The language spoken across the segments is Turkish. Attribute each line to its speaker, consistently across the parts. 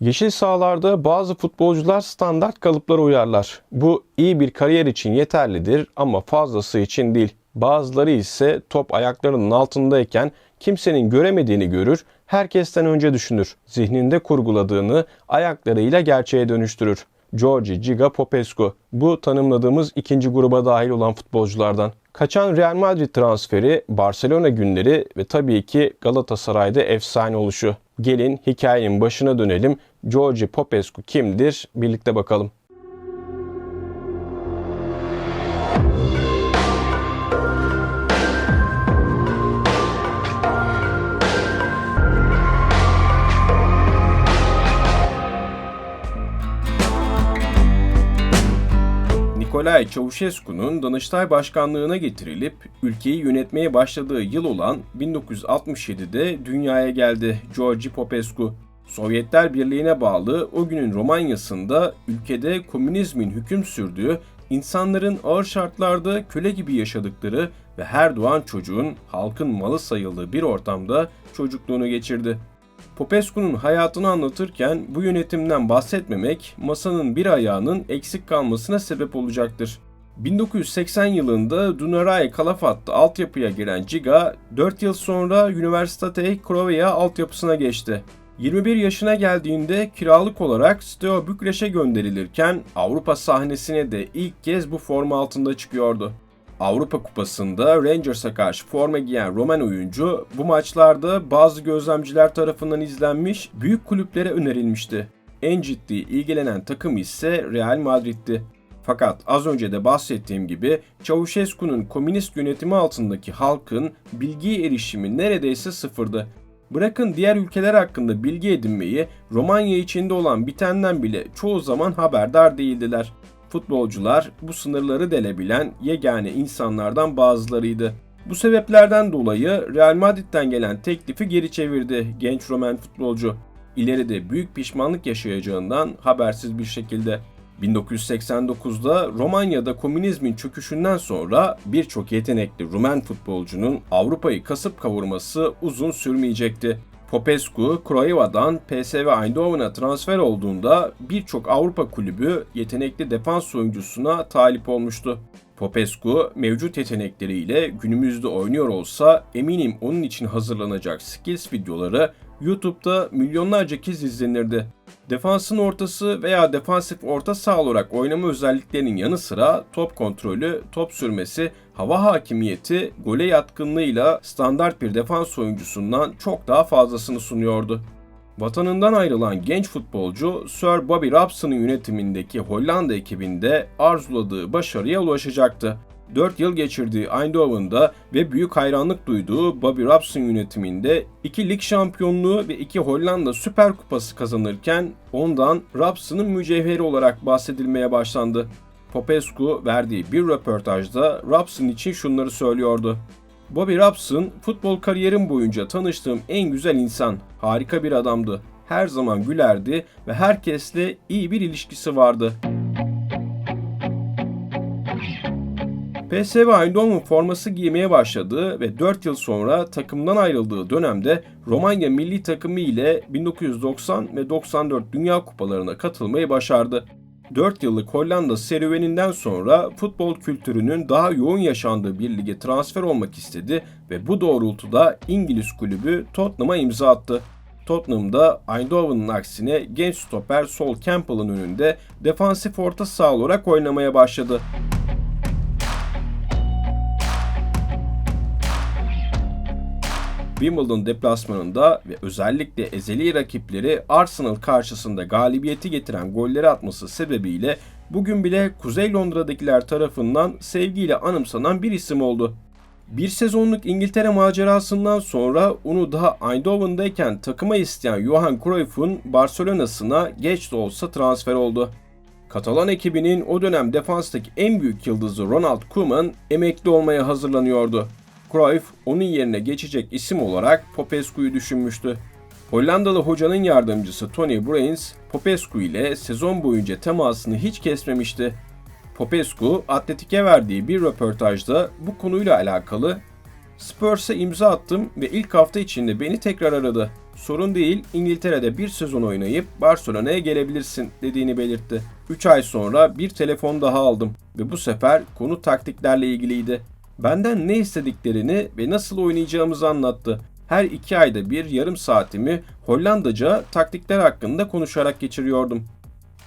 Speaker 1: Yeşil sahalarda bazı futbolcular standart kalıplara uyarlar. Bu iyi bir kariyer için yeterlidir ama fazlası için değil. Bazıları ise top ayaklarının altındayken kimsenin göremediğini görür, herkesten önce düşünür. Zihninde kurguladığını ayaklarıyla gerçeğe dönüştürür. Georgi Giga Popescu bu tanımladığımız ikinci gruba dahil olan futbolculardan. Kaçan Real Madrid transferi, Barcelona günleri ve tabii ki Galatasaray'da efsane oluşu. Gelin hikayenin başına dönelim. Georgi Popescu kimdir? Birlikte bakalım. Nikolay Çavuşescu'nun Danıştay Başkanlığına getirilip ülkeyi yönetmeye başladığı yıl olan 1967'de dünyaya geldi Georgi Popescu. Sovyetler Birliği'ne bağlı o günün Romanya'sında ülkede komünizmin hüküm sürdüğü, insanların ağır şartlarda köle gibi yaşadıkları ve her doğan çocuğun halkın malı sayıldığı bir ortamda çocukluğunu geçirdi. Popescu'nun hayatını anlatırken bu yönetimden bahsetmemek masanın bir ayağının eksik kalmasına sebep olacaktır. 1980 yılında Dunărea Calafat'ta altyapıya giren Giga, 4 yıl sonra Universitate Craiova altyapısına geçti. 21 yaşına geldiğinde kiralık olarak Steaua Bükreş'e gönderilirken Avrupa sahnesine de ilk kez bu forma altında çıkıyordu. Avrupa Kupası'nda Rangers'a karşı forma giyen Roman oyuncu bu maçlarda bazı gözlemciler tarafından izlenmiş, büyük kulüplere önerilmişti. En ciddi ilgilenen takım ise Real Madrid'ti. Fakat az önce de bahsettiğim gibi Çavuşescu'nun komünist yönetimi altındaki halkın bilgiye erişimi neredeyse sıfırdı. Bırakın diğer ülkeler hakkında bilgi edinmeyi, Romanya içinde olan bitenden bile çoğu zaman haberdar değildiler. Futbolcular bu sınırları delebilen yegane insanlardan bazılarıydı. Bu sebeplerden dolayı Real Madrid'den gelen teklifi geri çevirdi genç Roman futbolcu. İleride büyük pişmanlık yaşayacağından habersiz bir şekilde. 1989'da Romanya'da komünizmin çöküşünden sonra birçok yetenekli Rumen futbolcunun Avrupa'yı kasıp kavurması uzun sürmeyecekti. Popescu, Craiova'dan PSV Eindhoven'a transfer olduğunda birçok Avrupa kulübü yetenekli defans oyuncusuna talip olmuştu. Popescu mevcut yetenekleriyle günümüzde oynuyor olsa eminim onun için hazırlanacak skills videoları YouTube'da milyonlarca kez izlenirdi. Defansın ortası veya defansif orta saha olarak oynama özelliklerinin yanı sıra top kontrolü, top sürmesi, hava hakimiyeti, gole yatkınlığıyla standart bir defans oyuncusundan çok daha fazlasını sunuyordu. Vatanından ayrılan genç futbolcu Sir Bobby Robson'ın yönetimindeki Hollanda ekibinde arzuladığı başarıya ulaşacaktı. 4 yıl geçirdiği Eindhoven'da ve büyük hayranlık duyduğu Bobby Robson yönetiminde 2 lig şampiyonluğu ve 2 Hollanda Süper Kupası kazanırken ondan Robson'ın mücevheri olarak bahsedilmeye başlandı. Popescu verdiği bir röportajda Robson için şunları söylüyordu. Bobby Robson, futbol kariyerim boyunca tanıştığım en güzel insan, harika bir adamdı. Her zaman gülerdi ve herkesle iyi bir ilişkisi vardı. PSV Eindhoven forması giymeye başladığı ve 4 yıl sonra takımdan ayrıldığı dönemde Romanya milli takımı ile 1990 ve 94 Dünya Kupalarına katılmayı başardı. 4 yıllık Hollanda serüveninden sonra futbol kültürünün daha yoğun yaşandığı bir lige transfer olmak istedi ve bu doğrultuda İngiliz kulübü Tottenham'a imza attı. Tottenham'da Eindhoven'ın aksine genç stoper Sol Campbell'ın önünde defansif orta saha olarak oynamaya başladı. Wimbledon deplasmanında ve özellikle ezeli rakipleri Arsenal karşısında galibiyeti getiren golleri atması sebebiyle bugün bile Kuzey Londra'dakiler tarafından sevgiyle anımsanan bir isim oldu. Bir sezonluk İngiltere macerasından sonra onu daha Eindhoven'dayken takıma isteyen Johan Cruyff'un Barcelona'sına geç de olsa transfer oldu. Katalan ekibinin o dönem defanstaki en büyük yıldızı Ronald Koeman emekli olmaya hazırlanıyordu. Cruyff onun yerine geçecek isim olarak Popescu'yu düşünmüştü. Hollandalı hocanın yardımcısı Tony Brains, Popescu ile sezon boyunca temasını hiç kesmemişti. Popescu, Atletik'e verdiği bir röportajda bu konuyla alakalı Spurs'a imza attım ve ilk hafta içinde beni tekrar aradı. sorun değil İngiltere'de bir sezon oynayıp Barcelona'ya gelebilirsin dediğini belirtti. 3 ay sonra bir telefon daha aldım ve bu sefer konu taktiklerle ilgiliydi. Benden ne istediklerini ve nasıl oynayacağımızı anlattı. Her iki ayda bir yarım saatimi Hollandaca taktikler hakkında konuşarak geçiriyordum.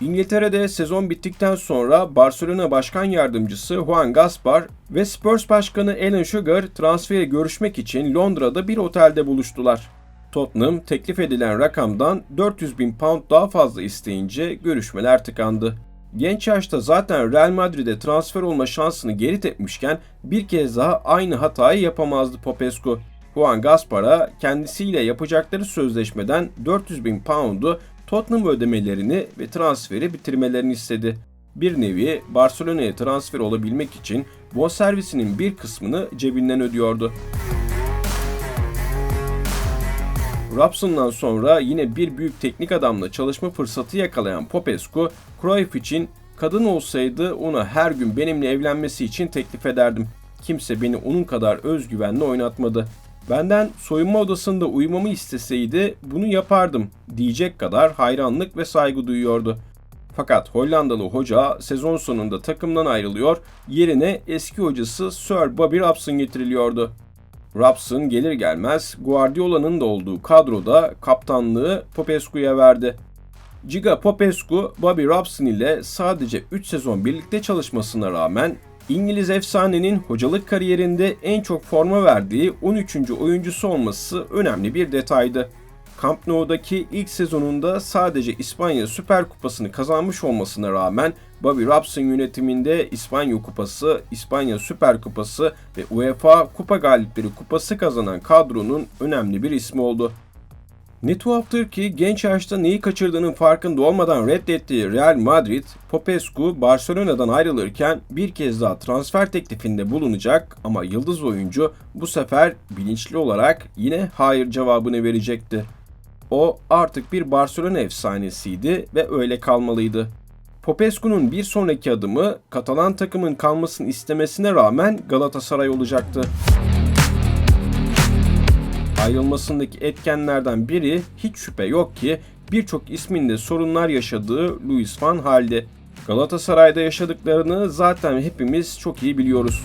Speaker 1: İngiltere'de sezon bittikten sonra Barcelona Başkan Yardımcısı Juan Gaspar ve Spurs Başkanı Alan Sugar transferi görüşmek için Londra'da bir otelde buluştular. Tottenham teklif edilen rakamdan 400 bin pound daha fazla isteyince görüşmeler tıkandı. Genç yaşta zaten Real Madrid'e transfer olma şansını geri tepmişken bir kez daha aynı hatayı yapamazdı Popescu. Juan Gaspar'a kendisiyle yapacakları sözleşmeden 400 bin pound'u Tottenham ödemelerini ve transferi bitirmelerini istedi. Bir nevi Barcelona'ya transfer olabilmek için bonservisinin bir kısmını cebinden ödüyordu. Robson'dan sonra yine bir büyük teknik adamla çalışma fırsatı yakalayan Popescu, Cruyff için kadın olsaydı ona her gün benimle evlenmesi için teklif ederdim. Kimse beni onun kadar özgüvenli oynatmadı. Benden soyunma odasında uyumamı isteseydi bunu yapardım diyecek kadar hayranlık ve saygı duyuyordu. Fakat Hollandalı hoca sezon sonunda takımdan ayrılıyor, yerine eski hocası Sir Bobby Robson getiriliyordu. Robson gelir gelmez Guardiola'nın da olduğu kadroda kaptanlığı Popescu'ya verdi. Giga Popescu, Bobby Robson ile sadece 3 sezon birlikte çalışmasına rağmen İngiliz efsanenin hocalık kariyerinde en çok forma verdiği 13. oyuncusu olması önemli bir detaydı. Camp Nou'daki ilk sezonunda sadece İspanya Süper Kupası'nı kazanmış olmasına rağmen Bobby Robson yönetiminde İspanya Kupası, İspanya Süper Kupası ve UEFA Kupa Galipleri Kupası kazanan kadronun önemli bir ismi oldu. Ne tuhaftır ki genç yaşta neyi kaçırdığının farkında olmadan reddettiği Real Madrid, Popescu Barcelona'dan ayrılırken bir kez daha transfer teklifinde bulunacak ama yıldız oyuncu bu sefer bilinçli olarak yine hayır cevabını verecekti. O artık bir Barcelona efsanesiydi ve öyle kalmalıydı. Popescu'nun bir sonraki adımı Katalan takımın kalmasını istemesine rağmen Galatasaray olacaktı ayrılmasındaki etkenlerden biri hiç şüphe yok ki birçok isminde sorunlar yaşadığı Luis van Hal'de. Galatasaray'da yaşadıklarını zaten hepimiz çok iyi biliyoruz.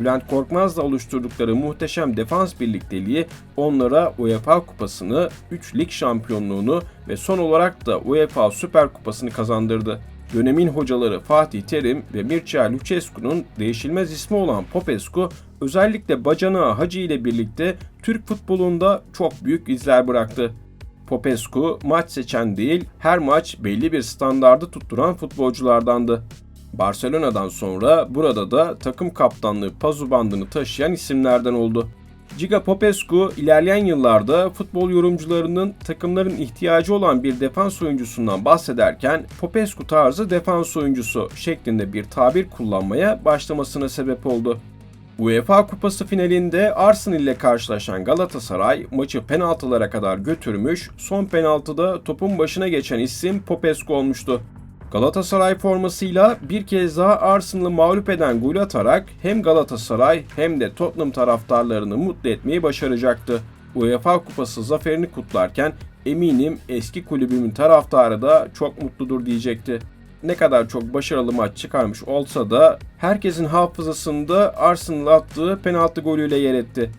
Speaker 1: Bülent Korkmaz'la oluşturdukları muhteşem defans birlikteliği onlara UEFA Kupası'nı, 3 lig şampiyonluğunu ve son olarak da UEFA Süper Kupası'nı kazandırdı. Dönemin hocaları Fatih Terim ve Mircea Lucescu'nun değişilmez ismi olan Popescu, özellikle bacanağı Hacı ile birlikte Türk futbolunda çok büyük izler bıraktı. Popescu maç seçen değil, her maç belli bir standardı tutturan futbolculardandı. Barcelona'dan sonra burada da takım kaptanlığı pazu bandını taşıyan isimlerden oldu. Giga Popescu ilerleyen yıllarda futbol yorumcularının takımların ihtiyacı olan bir defans oyuncusundan bahsederken Popescu tarzı defans oyuncusu şeklinde bir tabir kullanmaya başlamasına sebep oldu. UEFA Kupası finalinde Arsenal ile karşılaşan Galatasaray maçı penaltılara kadar götürmüş, son penaltıda topun başına geçen isim Popescu olmuştu. Galatasaray formasıyla bir kez daha Arsenal'ı mağlup eden gol atarak hem Galatasaray hem de Tottenham taraftarlarını mutlu etmeyi başaracaktı. UEFA Kupası zaferini kutlarken eminim eski kulübümün taraftarı da çok mutludur diyecekti. Ne kadar çok başarılı maç çıkarmış olsa da herkesin hafızasında Arsenal attığı penaltı golüyle yer etti.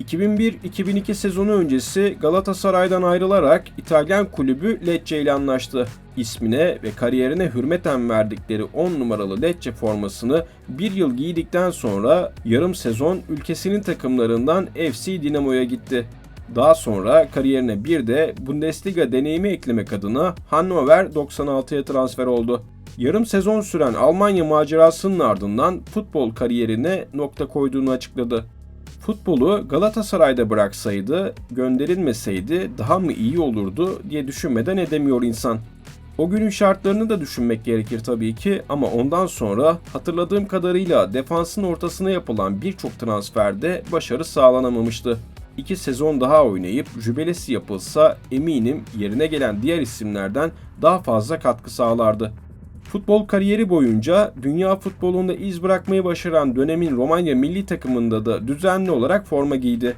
Speaker 1: 2001-2002 sezonu öncesi Galatasaray'dan ayrılarak İtalyan kulübü Lecce ile anlaştı. İsmine ve kariyerine hürmeten verdikleri 10 numaralı Lecce formasını bir yıl giydikten sonra yarım sezon ülkesinin takımlarından FC Dinamo'ya gitti. Daha sonra kariyerine bir de Bundesliga deneyimi eklemek adına Hannover 96'ya transfer oldu. Yarım sezon süren Almanya macerasının ardından futbol kariyerine nokta koyduğunu açıkladı futbolu Galatasaray'da bıraksaydı, gönderilmeseydi daha mı iyi olurdu diye düşünmeden edemiyor insan. O günün şartlarını da düşünmek gerekir tabii ki ama ondan sonra hatırladığım kadarıyla defansın ortasına yapılan birçok transferde başarı sağlanamamıştı. İki sezon daha oynayıp jübelesi yapılsa eminim yerine gelen diğer isimlerden daha fazla katkı sağlardı. Futbol kariyeri boyunca dünya futbolunda iz bırakmayı başaran dönemin Romanya milli takımında da düzenli olarak forma giydi.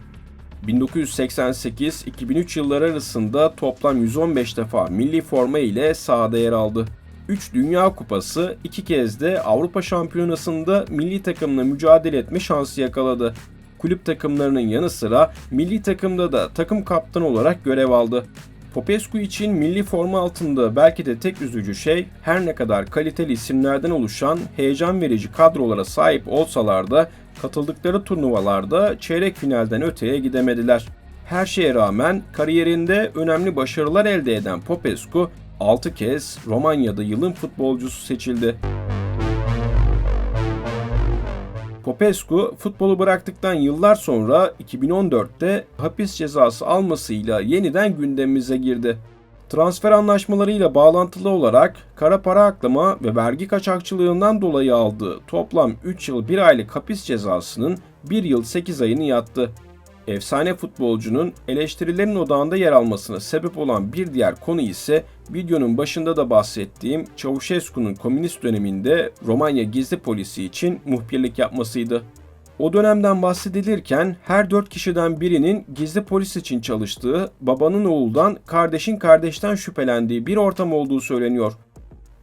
Speaker 1: 1988-2003 yılları arasında toplam 115 defa milli forma ile sahada yer aldı. 3 Dünya Kupası, 2 kez de Avrupa Şampiyonası'nda milli takımla mücadele etme şansı yakaladı. Kulüp takımlarının yanı sıra milli takımda da takım kaptanı olarak görev aldı. Popescu için milli forma altında belki de tek üzücü şey her ne kadar kaliteli isimlerden oluşan heyecan verici kadrolara sahip olsalar da katıldıkları turnuvalarda çeyrek finalden öteye gidemediler. Her şeye rağmen kariyerinde önemli başarılar elde eden Popescu 6 kez Romanya'da yılın futbolcusu seçildi. Popescu futbolu bıraktıktan yıllar sonra 2014'te hapis cezası almasıyla yeniden gündemimize girdi. Transfer anlaşmalarıyla bağlantılı olarak kara para aklama ve vergi kaçakçılığından dolayı aldığı toplam 3 yıl 1 aylık hapis cezasının 1 yıl 8 ayını yattı. Efsane futbolcunun eleştirilerin odağında yer almasına sebep olan bir diğer konu ise videonun başında da bahsettiğim Çavuşescu'nun komünist döneminde Romanya gizli polisi için muhbirlik yapmasıydı. O dönemden bahsedilirken her dört kişiden birinin gizli polis için çalıştığı, babanın oğuldan, kardeşin kardeşten şüphelendiği bir ortam olduğu söyleniyor.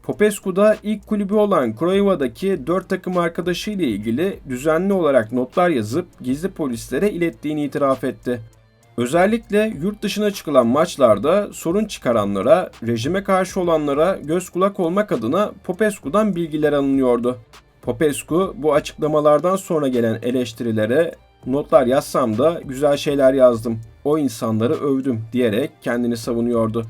Speaker 1: Popescu'da ilk kulübü olan Craiova'daki dört takım arkadaşı ile ilgili düzenli olarak notlar yazıp gizli polislere ilettiğini itiraf etti. Özellikle yurt dışına çıkılan maçlarda sorun çıkaranlara, rejime karşı olanlara göz kulak olmak adına Popescu'dan bilgiler alınıyordu. Popescu bu açıklamalardan sonra gelen eleştirilere notlar yazsam da güzel şeyler yazdım. O insanları övdüm diyerek kendini savunuyordu.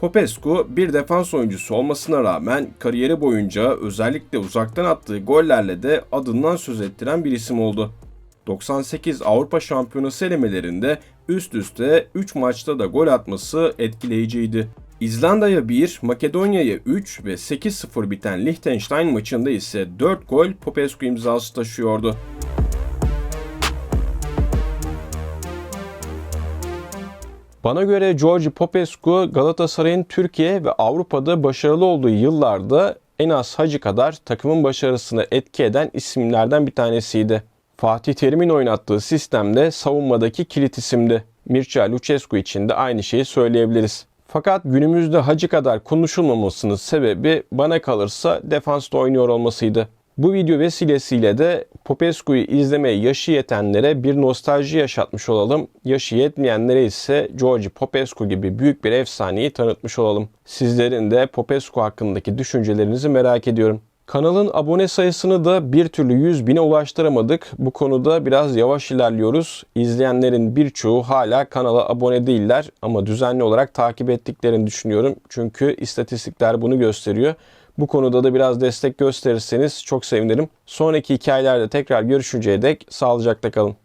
Speaker 1: Popescu bir defans oyuncusu olmasına rağmen kariyeri boyunca özellikle uzaktan attığı gollerle de adından söz ettiren bir isim oldu. 98 Avrupa Şampiyonası elemelerinde üst üste 3 maçta da gol atması etkileyiciydi. İzlanda'ya 1, Makedonya'ya 3 ve 8-0 biten Liechtenstein maçında ise 4 gol Popescu imzası taşıyordu. Bana göre George Popescu Galatasaray'ın Türkiye ve Avrupa'da başarılı olduğu yıllarda en az Hacı kadar takımın başarısını etki eden isimlerden bir tanesiydi. Fatih Terim'in oynattığı sistemde savunmadaki kilit isimdi. Mircea Lucescu için de aynı şeyi söyleyebiliriz. Fakat günümüzde Hacı kadar konuşulmamasının sebebi bana kalırsa defansta oynuyor olmasıydı. Bu video vesilesiyle de Popescu'yu izlemeye yaşı yetenlere bir nostalji yaşatmış olalım. Yaşı yetmeyenlere ise George Popescu gibi büyük bir efsaneyi tanıtmış olalım. Sizlerin de Popescu hakkındaki düşüncelerinizi merak ediyorum. Kanalın abone sayısını da bir türlü 100 bine ulaştıramadık. Bu konuda biraz yavaş ilerliyoruz. İzleyenlerin birçoğu hala kanala abone değiller ama düzenli olarak takip ettiklerini düşünüyorum. Çünkü istatistikler bunu gösteriyor. Bu konuda da biraz destek gösterirseniz çok sevinirim. Sonraki hikayelerde tekrar görüşünceye dek sağlıcakla kalın.